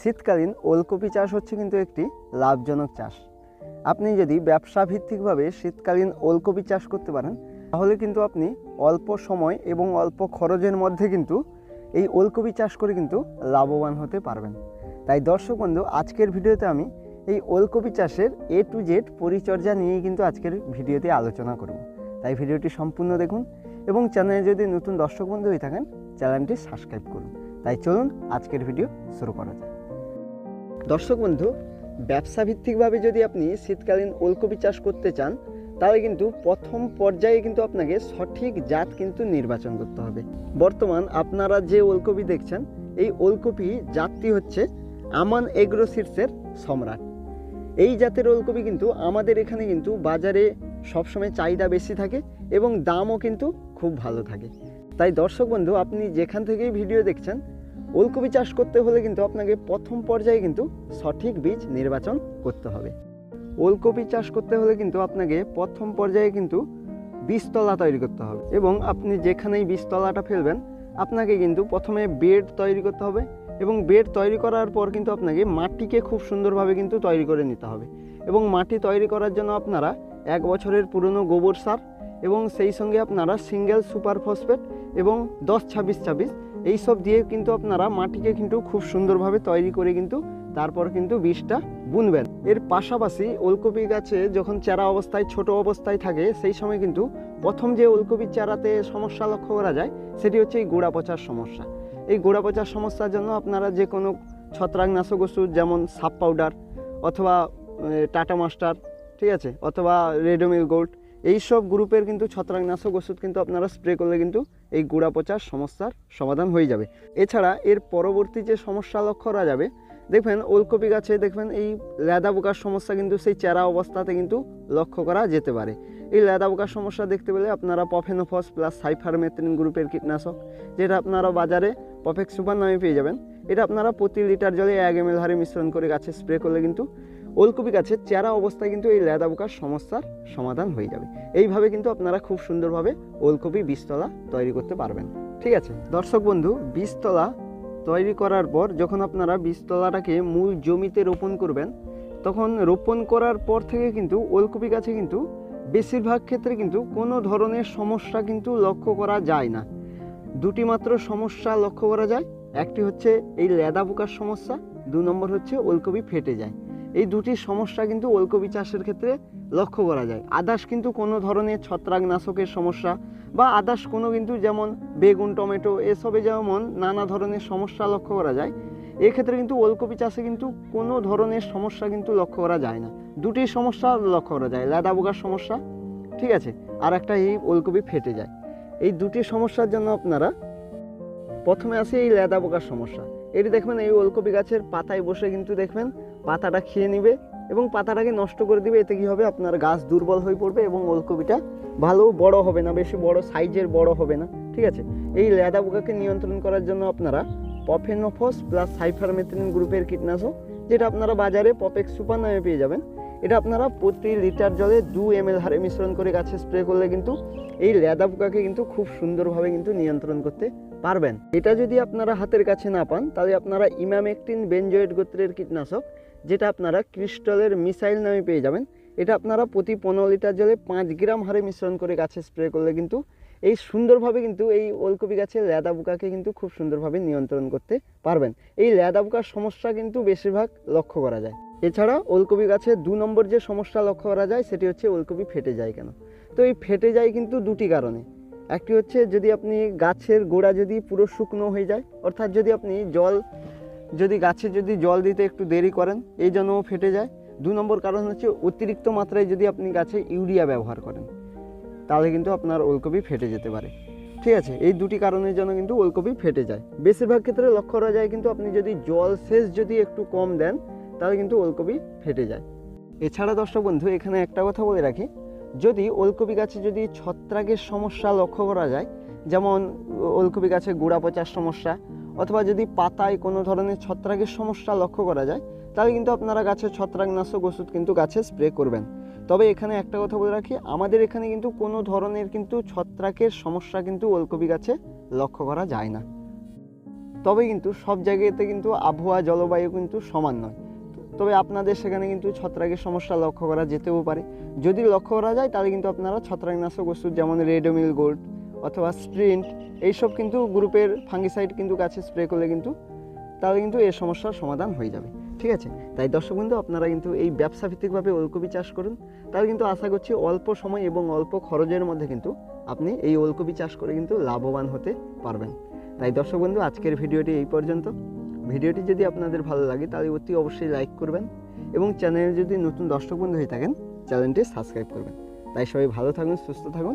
শীতকালীন ওলকপি চাষ হচ্ছে কিন্তু একটি লাভজনক চাষ। আপনি যদি ব্যবসা ভিত্তিকভাবে শীতকালীন ওলকপি চাষ করতে পারেন, তাহলে কিন্তু আপনি অল্প সময় এবং অল্প খরচের মধ্যে কিন্তু এই ওলকপি চাষ করে কিন্তু লাভবান হতে পারবেন। তাই দর্শক বন্ধু, আজকের ভিডিওতে আমি এই ওলকপি চাষের এ টু জেড পরিচর্যা নিয়েই কিন্তু আজকের ভিডিওতে আলোচনা করব। তাই ভিডিওটি সম্পূর্ণ দেখুন এবং চ্যানেলে যদি নতুন দর্শক বন্ধু হয়ে থাকেন, চ্যানেলটি সাবস্ক্রাইব করুন। তাই চলুন আজকের ভিডিও শুরু করা যাক। দর্শক বন্ধু ব্যবসা ভিত্তিকভাবে যদি আপনি শীতকালীন ওলকপি চাষ করতে চান, তাহলে কিন্তু প্রথম পর্যায়ে কিন্তু আপনাকে সঠিক জাত কিন্তু নির্বাচন করতে হবে। বর্তমান আপনারা যে ওলকপি দেখছেন, এই ওলকপি জাতটি হচ্ছে আমান এগ্রো সিডসের সম্রাট। এই জাতের ওলকপি কিন্তু আমাদের এখানে কিন্তু বাজারে সবসময় চাহিদা বেশি থাকে এবং দামও কিন্তু খুব ভালো থাকে। তাই দর্শক বন্ধু, আপনি যেখান থেকেই ভিডিও দেখছেন ওলকপি চাষ করতে হলে কিন্তু আপনাকে প্রথম পর্যায়ে কিন্তু সঠিক বীজ নির্বাচন করতে হবে। ওলকপি চাষ করতে হলে কিন্তু আপনাকে প্রথম পর্যায়ে কিন্তু বীজতলা তৈরি করতে হবে এবং আপনি যেখানেই বীজতলাটা ফেলবেন, আপনাকে কিন্তু প্রথমে বেড তৈরি করতে হবে এবং বেড তৈরি করার পর কিন্তু আপনাকে মাটিকে খুব সুন্দরভাবে কিন্তু তৈরি করে নিতে হবে এবং মাটি তৈরি করার জন্য আপনারা এক বছরের পুরনো গোবর সার এবং সেই সঙ্গে আপনারা সিঙ্গেল সুপার ফসফেট এবং দশ ছাব্বিশ ছাব্বিশ এইসব দিয়ে কিন্তু আপনারা মাটিকে কিন্তু খুব সুন্দরভাবে তৈরি করে কিন্তু তারপর কিন্তু বীজটা বুনবেন। এর পাশাপাশি ওলকপি গাছে যখন চারা অবস্থায়, ছোট অবস্থায় থাকে, সেই সময় কিন্তু প্রথম যে ওলকপির চারাতে সমস্যা লক্ষ্য করা যায়, সেটি হচ্ছে এই গোড়া পচার সমস্যা। এই গোড়া পচার সমস্যার জন্য আপনারা যে কোনো ছত্রাকনাশক ওষুধ, যেমন সাপ পাউডার অথবা টাটা মাস্টার, ঠিক আছে, অথবা রেডোমিল গোল্ড, এইসব গ্রুপের কিন্তু ছত্রাকনাশক ওষুধ কিন্তু আপনারা স্প্রে করলে কিন্তু এই গুঁড়া পচার সমস্যার সমাধান হয়ে যাবে। এছাড়া এর পরবর্তী যে সমস্যা লক্ষ্য করা যাবে, দেখবেন ওলকপি গাছে দেখবেন এই লেদা পোকার সমস্যা কিন্তু সেই চেরা অবস্থাতে কিন্তু লক্ষ্য করা যেতে পারে। এই লেদা পোকার সমস্যা দেখতে পেলে আপনারা পফেনোফস প্লাস সাইফারমেথ্রিন গ্রুপের কীটনাশক, যেটা আপনারা বাজারে পফেক্ট সুপার নামে পেয়ে যাবেন। এটা আপনারা প্রতি লিটার জলে এক এম হারে মিশ্রণ করে গাছে স্প্রে করলে কিন্তু ওলকপি গাছের চেরা অবস্থায় কিন্তু এই লেদা পোকার সমস্যার সমাধান হয়ে যাবে। এইভাবে কিন্তু আপনারা খুব সুন্দরভাবে ওলকপি বীজতলা তৈরি করতে পারবেন। ঠিক আছে? দর্শক বন্ধু, বীজতলা তৈরি করার পর যখন আপনারা বীজতলাটাকে মূল জমিতে রোপণ করবেন, তখন রোপণ করার পর থেকে কিন্তু ওলকপি গাছে কিন্তু বেশিরভাগ ক্ষেত্রে কিন্তু কোনো ধরনের সমস্যা কিন্তু লক্ষ্য করা যায় না। দুটি মাত্র সমস্যা লক্ষ্য করা যায়। একটি হচ্ছে এই লেদা পোকার সমস্যা, দু নম্বর হচ্ছে ওলকপি ফেটে যায়। এই দুটি সমস্যা কিন্তু ওলকপি চাষের ক্ষেত্রে লক্ষ্য করা যায়। আদার্স কিন্তু কোনো ধরনের ছত্রাকনাশকের সমস্যা বা আদার্স কোনো কিন্তু যেমন বেগুন, টমেটো এসবে যেমন নানা ধরনের সমস্যা লক্ষ্য করা যায়। এক্ষেত্রে কিন্তু ওলকপি চাষে কিন্তু কোনো ধরনের সমস্যা কিন্তু লক্ষ্য করা যায় না। দুটি সমস্যা লক্ষ্য করা যায় লেদা পোকার সমস্যা, ঠিক আছে, আর একটা এই ওলকপি ফেটে যায়। এই দুটি সমস্যার জন্য আপনারা প্রথমে আসে এই লেদা পোকার সমস্যা। এটি দেখবেন এই ওলকপি গাছের পাতায় বসে কিন্তু দেখবেন পাতাটা খেয়ে নিবে এবং পাতাটাকে নষ্ট করে দিবে, এতে কি হবে? আপনার গাছ দুর্বল হয়ে পড়বে এবং ওলকপিটা ভালো বড় হবে না, বেশি বড় সাইজের বড় হবে না, ঠিক আছে? এই লেদা পোকাকে নিয়ন্ত্রণ করার জন্য আপনারা পফেনোফস প্লাস সাইফারমেথিন গ্রুপের কীটনাশক, যেটা আপনারা বাজারে পপেক্স সুপার নামে পেয়ে যাবেন। এটা আপনারা প্রতি লিটার জলে দু এম এল হারে মিশ্রণ করে গাছে স্প্রে করলে কিন্তু এই লেদা পোকাকে কিন্তু খুব সুন্দরভাবে কিন্তু নিয়ন্ত্রণ করতে পারবেন। এটা যদি আপনারা হাতের কাছে না পান, তাহলে আপনারা ইমামেকটিন বেনজয়েড গোত্রের কীটনাশক যেটা আপনারা ক্রিস্টালের মিসাইল নামে পেয়ে যাবেন। এটা আপনারা প্রতি পনেরো লিটার জলে পাঁচ গ্রাম হারে মিশ্রণ করে গাছে স্প্রে করলে কিন্তু এই সুন্দরভাবে কিন্তু এই ওলকপি গাছের লেদা পোকাকে কিন্তু খুব সুন্দরভাবে নিয়ন্ত্রণ করতে পারবেন। এই লেদা পোকার সমস্যা কিন্তু বেশিরভাগ লক্ষ্য করা যায়। এছাড়া ওলকপি গাছে দু নম্বর যে সমস্যা লক্ষ্য করা যায় সেটি হচ্ছে ওলকপি ফেটে যায় কেন? তো এই ফেটে যায় কিন্তু দুটি কারণে। একটি হচ্ছে যদি আপনি গাছের গোড়া যদি পুরো শুকনো হয়ে যায়, অর্থাৎ যদি আপনি জল যদি গাছে যদি জল দিতে একটু দেরি করেন, এই জন্যও ফেটে যায়। দু নম্বর কারণ হচ্ছে অতিরিক্ত মাত্রায় যদি আপনি গাছে ইউরিয়া ব্যবহার করেন, তাহলে কিন্তু আপনার ওলকপি ফেটে যেতে পারে। ঠিক আছে, এই দুটি কারণের জন্য কিন্তু ওলকপি ফেটে যায়। বেশিরভাগ ক্ষেত্রে লক্ষ্য করা যায় কিন্তু আপনি যদি জল সেচ যদি একটু কম দেন, তাহলে কিন্তু ওলকপি ফেটে যায়। এছাড়া দর্শক বন্ধু, এখানে একটা কথা বলে রাখি, যদি ওলকপি গাছে যদি ছত্রাকের সমস্যা লক্ষ্য করা যায়, যেমন ওলকপি গাছে গোড়া পচার সমস্যা অথবা যদি পাতায় কোনো ধরনের ছত্রাকের সমস্যা লক্ষ্য করা যায়, তাহলে কিন্তু আপনারা গাছে ছত্রাকনাশক ওষুধ কিন্তু গাছে স্প্রে করবেন। তবে এখানে একটা কথা বলে রাখি, আমাদের এখানে কিন্তু কোনো ধরনের কিন্তু ছত্রাকের সমস্যা কিন্তু ওলকপি গাছে লক্ষ্য করা যায় না। তবে কিন্তু সব জায়গাতে কিন্তু আবহাওয়া, জলবায়ু কিন্তু সমান নয়। তবে আপনাদের সেখানে কিন্তু ছত্রাকের সমস্যা লক্ষ্য করা যেতেও পারে। যদি লক্ষ্য করা যায়, তাহলে কিন্তু আপনারা ছত্রাকনাশক ওষুধ যেমন রেডোমিল গোল্ড অথবা স্প্রিন্ট, এইসব কিন্তু গ্রুপের ফাঙ্গিসাইড কিন্তু গাছে স্প্রে করলে কিন্তু তাহলে কিন্তু এই সমস্যার সমাধান হয়ে যাবে। ঠিক আছে? তাই দর্শক বন্ধু, আপনারা কিন্তু এই ব্যবসা ভিত্তিকভাবে ওলকপি চাষ করুন। তাহলে কিন্তু আশা করছি অল্প সময় এবং অল্প খরচের মধ্যে কিন্তু আপনি এই ওলকপি চাষ করে কিন্তু লাভবান হতে পারবেন। তাই দর্শক বন্ধু, আজকের ভিডিওটি এই পর্যন্ত। ভিডিওটি যদি আপনাদের ভালো লাগে, তাহলে অতি অবশ্যই লাইক করবেন এবং চ্যানেলে যদি নতুন দর্শক বন্ধু হয়ে থাকেন, চ্যানেলটি সাবস্ক্রাইব করবেন। তাই সবাই ভালো থাকুন, সুস্থ থাকুন।